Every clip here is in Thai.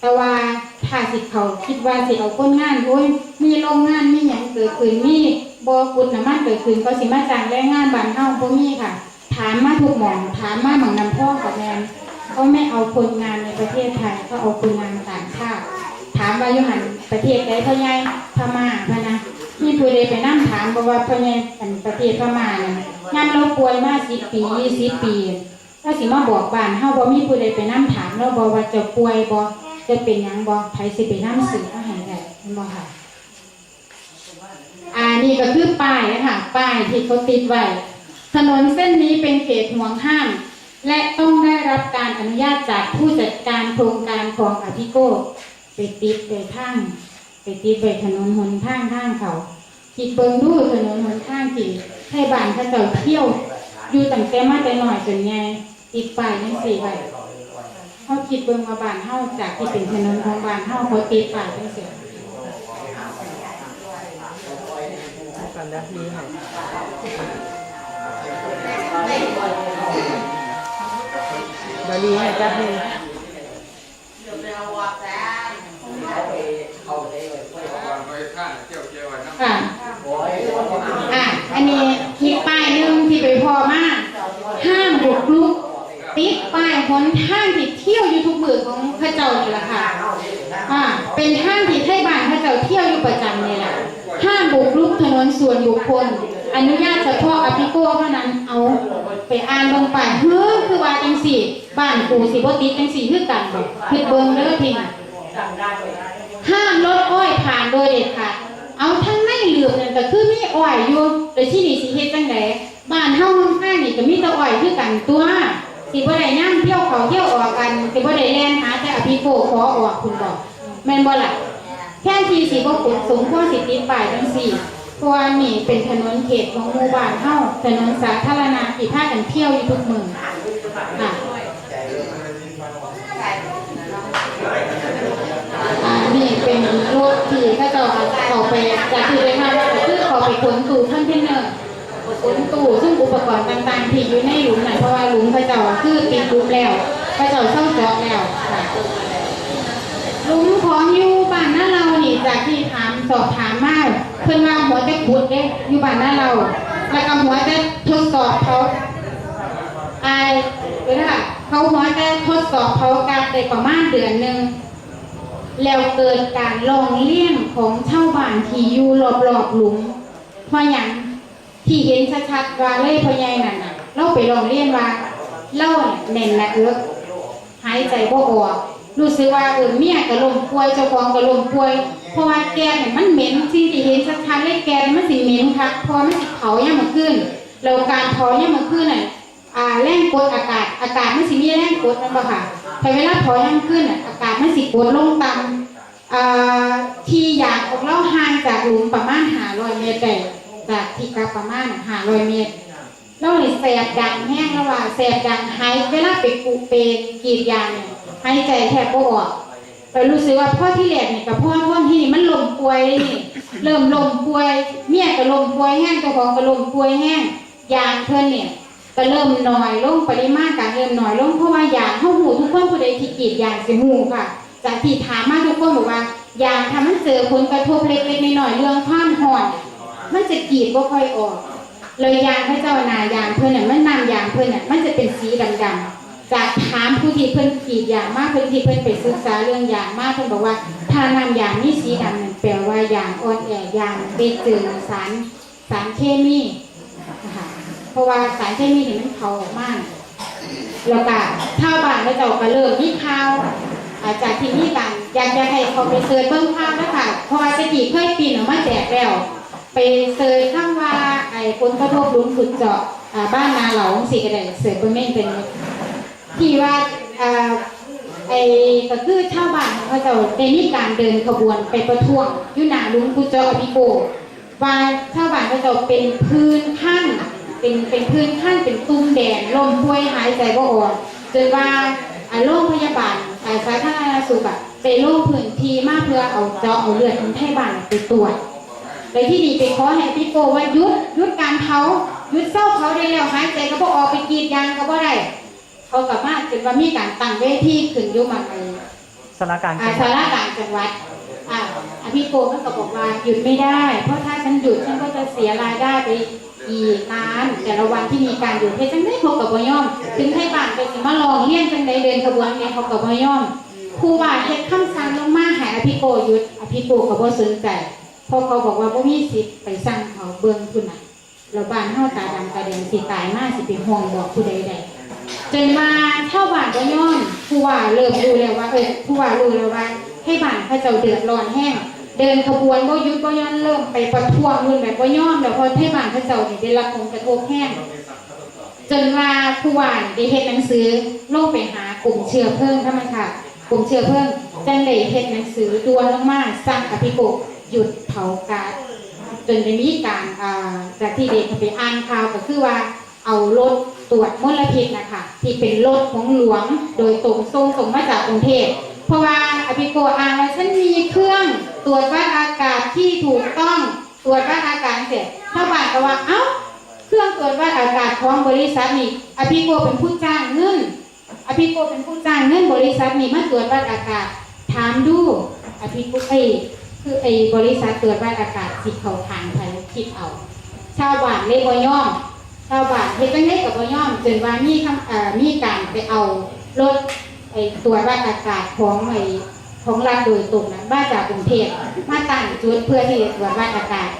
แต่ว่าถ้าสิเขาคิดว่าสิเอาคนงานโอ้ยมีโรงงานมีหยังเกิดขึ้นมีบ่อกุดน้ำมันเกิดขึ้นก็สิมาจ้างแรงงานบ้านเฮาบ่มีค่ะ ถามมาทุกหม่องถามมาหม่องนำพ่อกับแมนเขาไม่เอาคนงานในประเทศไทยเขาเอาคนงานต่างชาติถามว่าอยู่หันประเทศใดพ่อใหญ่พม่าพะนะมีผู้ใดไปนั่งถามบอกว่าพ่อใหญ่อันประเทศพม่าน่ะงานเราป่วยมาสิปียี่สิบปีถ้าสิมาบอกบ้านเฮาบ่มีผู้ใดไปนั่งถามเราบอกว่าจะป่วยบ่ จะเป็นยังบ่ไผสิไปนั่งสื่อมาให้ได้เห็นบ่ค่ะอ่านี่ก็คือป้ายนะคะป้ายที่เขาติดไว้ถนนเส้นนี้เป็นเขตห่วงห้าม และต้องได้รับการอนุญาตจากผู้จัดการโครงการของอภิโกไปติดไปทางไปติดไปถนนหนทางทางเขาคิดเบิงดูถนนหนทางที่ให้บ้านเขาเจ้าเที่ยว อยู่ตั้งแต่มาแต่หน้อยจนใหญ่ติดป้ายจังซี่ไว้ เขาคิดเบิ่งว่าบ้านเฮาจากที่เป็นถนนของบ้านเฮาเขาติดป้ายจังซี่กันได้ดีค่ะบาลีให้จับมือค่ะอะอันนี้มีป้ายหนึ่งที่ไปพอมาก ห้ามบุกรุก ติดป้ายหนทางที่เที่ยวยูทูบเบอ ร์ของพระเจ้านี่แหละค่ะอ่าเป็นทางที่ไทยบ้านพระเจ้าเที่ยวอยู่ประจำนี่แหละห้ามบุกรุกถนนส่วนบุคคล อนุญาตเฉพาะอภิโกเท่านั้นเอาไปอ่านลงไปเฮ้อคือว่าจังสี่ บ้านกูสิบ่ติดจังสี่คือกันบ่คือเบิ่งเด้อทีนี้ห้ามรถอ้อยผ่านโดยเด็ดขาดเอาทั้งไม่เหลือบนั่นก็คือมีอ้อยอยู่แต่ที่นี่สิเฮ็ดจังไดบ้านเฮาข้างๆนี่ก็มีแต่อ้อยคือกันตัว สิบ่ได้ย่างเที่ยวเขาเที่ยวออกกันสิบ่ได้แล่นหาแต่อภิโกขอออกคุณบอกแม่นบ่ล่ะแค่ที่สิบ่กดสมควรสิติดป้ายจังซี่เพราะว่านี่เป็นถนนเขตของหมู่บ้านเฮาถนนสาธารณะที่พากันเที่ยวอยู่ทุกมื้อค่ะอ่านี่เป็นรถที่ถ้าจะเอาไปจากที่ไปทำก็คือเขาไปขนตู้คอนเทนเนอร์ขนตู้ ปกรณ์ต่างๆที่อยู่ในหลุมน่ะเพราะว่าหลุมพระเจ้าคือปิดหลุมแล้วพระเจ้าเช่าเจาะแล้วค่ะหลุมของอยู่บ้านหน้าเรานี่จากที่ถามสอบถามมาเพิ่นว่าหัวจะขุดเด้อยู่บ้านหน้าเราแล้วก็หัวจะทดสอบเขาอายเวลาเขาหัวจะทดสอบเขาการได้ประมาณเดือนหนึ่งแล้วเกิดการลองเลี่ยงของเช่าบ้านที่อยู่รอบๆหลุมเพราะอย่าง ที่เห็นชัดๆว่าเล่พ่อใหญ่นั่นน่ะเราไปลองเลี่ยงว่าเล่าเนี่ยแน่นะเอิกหายใจบ่ออกรู้สึกว่าเออเมียก็ลมป่วยเจ้าของก็ลมป่วย เพราะว่าแกเนี่ยมันเหม็นสิ่งที่เห็นชัดๆเลยแกมันสิเหม็นค่ะพราะว่ามันสิเผาย่ามมาขึ้นแล้วการเผาย่ามมาขึ้นน่ะอ่าแรงกดอากาศอากาศมันสิมีแรงกดนั่นบ่ค่ะแต่เวลาเผาย่ามขึ้นน่ะอากาศมันสิกดลงต่ำอ่าที่อยากของเราห่างจากหลุมประมาณหาร้อยเมตรแต่ จากที่กลับประมาณหาร้อยเมตรเราเลยแสบดังแห้งแล้วว่าแสบดังหายเวลาไปกูเปนกรีดยางเนี่ยหายใจแทบบ่ออกไปรู้สึกว่าพ่อที่แหลกเนี่ยกับพ่อพ่อที่นี่มันลมป่วยเลยนี่เริ่มลมป่วยเมียก็ลมป่วยแห้งเจ้าของก็ลมป่วยแห้งยางเพิ่นเนี่ยก็เริ่มน้อยลงปริมาณการเริ่มน้อยลงเพราะว่ายางเข้าหูทุกคนผู้ใดที่กรีดยางสิหูค่ะจากที่ถามมาทุกคนบอกว่ายางทำมันเจอผลกระทบเล็กๆน้อยๆเรื่องความห่อน มันจะกรีดบ่ค่อยออกเลยยางพระเจ้านายางเพิ่อนน่ะมันนำยางเพิ่อนน่ะมันจะเป็นสีดำๆจากถามผู้ที่เพิ่อนกรีดยางมากเพิ่นที่เพิ่อนไปศึกษาเรื่องยางมากเพิ่อนบอกว่าถ้านำยางนี่สีดำนั่นแปลว่ายางอ่อนแอยางได้เจอสารสารเคมีนะคะเพราะว่าสารเคมีเนี่ยมันเผาออกมากแล้วก็ข้าวบ้านพระเจ้าก็เริ่มมีข่าวอาจากที่มีการอยากจะให้เขาไปเสิร์ชเบิ่งข่าวนะคะเพราะว่าตะกี้เคยปีนออกมาแจกแล้ว ไปเสิร์ชข้างว่าไอ้ผลกระทบลุมขุดเจาะอ่าบ้านนาเหลาสีกระไดเสิร์ชเบิ่งแม่นเป็นที่ว่าอ่าไอ้ก็คือชาวบ้านเขาจ้าได้มีการเดินขบวนไปประท้วงยุนาลุมขุดเจาะอภิโกว่าชาวบ้านเขาจ้าเป็นพื้นขั้นเป็นเป็นพื้นขั้นเป็นตุ้มแดงลมป่วยหายใจบ่ออกจนว่าอาโรงพยาบาลอ่าสาธารณสุขอะไปลงพื้นที่มาเพื่อเอาเจาะเอาเลือดคนไทยบ้านไปตรวจ ไปที่นี่ไปขอให้พี่โกว่าหยุดหยุดการเผาหยุดเศร้าเผาได้แล้วหายใจก็บ่ออกไปกรีดยางก็บ่ได้เขากลับมาจนว่ามีการตั้งเวทีขึ้นอยู่มาไอ้สถานการณ์อาสาราต่างจังหวัดอ่าอภิโกมันก็บอกว่าหยุดไม่ได้ เพราะถ้าฉันหยุดฉันก็จะเสียรายได้ไปอีกนานแต่ละวันที่มีการหยุดเฮ็ดจังได้เขากับบ่ยอม ถึงให้บ้านไปสิมาลองเลี้ยงจังได้เดินขบวนเนี่ยเขากับบ่ยอมครูว่าเฮ็ดคำสั่งลงมาให้อภิโกหยุดอภิโกก็บ่สนใจเพราะเขาบอกว่าบ่มีสิทธิ์ไปสั่งเขาเบิ่งพุ่นน่ะแล้วบ้านเฮาตาดำตาแดงสิตายมาสิเป็นห่วงบอกผู้ใดใดจนมาเท่าบานก็ย่อมผู้ว่าเริ่มรู้แล้วว่าเออผู้ว่ารู้แล้วว่า ให้บานพระเจ้าเดือดร้อนแห้งเดินขบวนก็ยุดก็ย่อนเริ่มไปประท้วงรุ่นแบบก็ย่อมแล้วพอให้บานพระเจ้านี่ได้รับผลกระทบแห้งจนว่าผู้ว่าได้เฮ็ดหนังสือโลงไปหากลุ่มเชื้อเพลิงธรรมชาติกลุ่มเชื้อเพลิงจังได้เฮ็ดหนังสือด่วนลงมาสั่งอภิโกก หยุดเผาก๊าซจนได้มีการอ่าจากที่เด็กไปอ่านข่าวก็คือว่าเอารถตรวจมลพิษนะคะที่เป็นรถของหลวงโดยตรงส่งตรงมาจากกรุงเทพเพราะว่าอภิโกอ่านว่าฉันมีเครื่องตรวจวัดอากาศที่ถูกต้องตรวจวัดอากาศเสร็จถ้าบานก็ว่าเอ้าเครื่องตรวจวัดอากาศของบริษัทนี่อภิโกเป็นผู้จ้างเงินอภิโกเป็นผู้จ้างเงินบริษัทนี่มาตรวจวัดอากาศถามดูอภิโกเอ คือไอ้บริษัทตรวจวัดอากาศสิเขาทางไทยคิดเอา ชาวบ้านเลยบ่ยอม ชาวบ้านเฮ็ดจังได๋ก็บ่ยอมจนว่ามีคำเอ่อมีการไปเอารถไอ้ตรวจวัดอากาศของไอ้ของรัฐโดยตรงนั้นมาจากกรุงเทพมาตั้งจุดเพื่อที่จะตรวจวัดอากาศ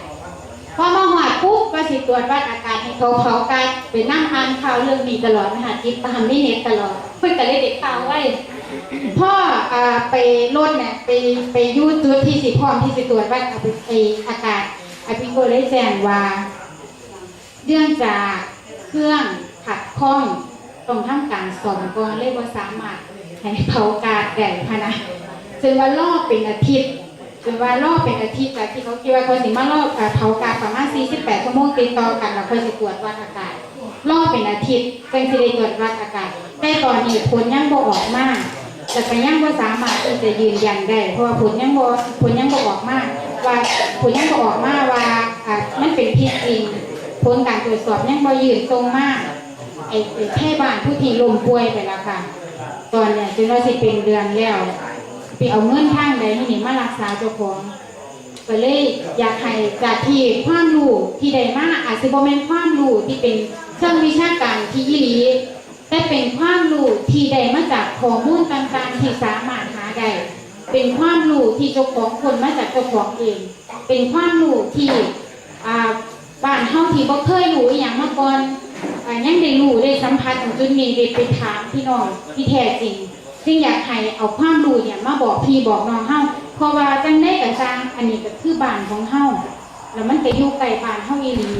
พอมาหอดปุ๊บก็สิตรวจวัดอากาศให้เขาเขากันไปนั่งอ่านข่าวเรื่องนี้ตลอดนะคะจิตตามนี่เน็ตตลอดเพื่อนก็เลยเด็กข่าวไว้ พ่ออ่าไปรถเนี่ยไปไปยูจุดที่สิพร้อมที่สิตรวจวัดเอาไปออากาศอภิโกได้แจ้งว่าเรื่องจากเครื่องขัดข้องตรงทำกางสองกองเลยว่าสามารถให้เผากาดแดดพนะจึงว่ารอบเป็นอาทิตย์ จนว่ารอบเป็นอาทิตย์จากที่เขาคิดว่าเขาสิมารอบเอ่อเผากาประมาณ48ชั่วโมงติดต่อกันแล้วค่อยสิตรวจวัดอากาศรอบเป็นอาทิตย์จังสิได้ตรวจวัดอากาศแต่ตอนนี้ผลยังบ่ออกมากแต่ก็ยังบ่สามารถที่จะยืนยันได้เพราะว่าผลยังบ่ผลยังบ่ออกมากว่าผลยังบ่ออกมาว่าอ่ามันเป็นพิษจริงผลการตรวจสอบยังบ่ยืนตรงมากไอ้แค่บ้านผู้ที่ลมป่วยไปแล้วค่ะ ตอนเนี้ยจนว่าสิเป็นเดือนแล้ว ไปเอาเงินทางใดนี่มารักษาเจ้าของก็เลยอยากให้จากที่ความรู้ที่ได้มาอาจจะบ่แม่นความรู้ที่เป็นเชิงวิชาการที่ยี่ลีแต่เป็นความรู้ที่ได้มาจากข้อมูลต่างๆที่สามารถหาได้เป็นความรู้ที่เจ้าของคนมาจากเจ้าของเอง เป็นความรู้ที่อ่าบ้านเฮาที่บ่เคยรู้อย่างมาก่อนอ่ยังได้รู้ได้สัมผัสถึงจุดนี้ได้ไปถามพี่น้องที่แท้จริง จึงอยากให้เอาความรู้เนี่ยมาบอกพี่บอกน้องเฮาเพราะว่าจังได้กับจางอันนี้ก็คือบ้านของเฮาแล้วมันก็อยู่ไกลบ้านเฮาอีหลี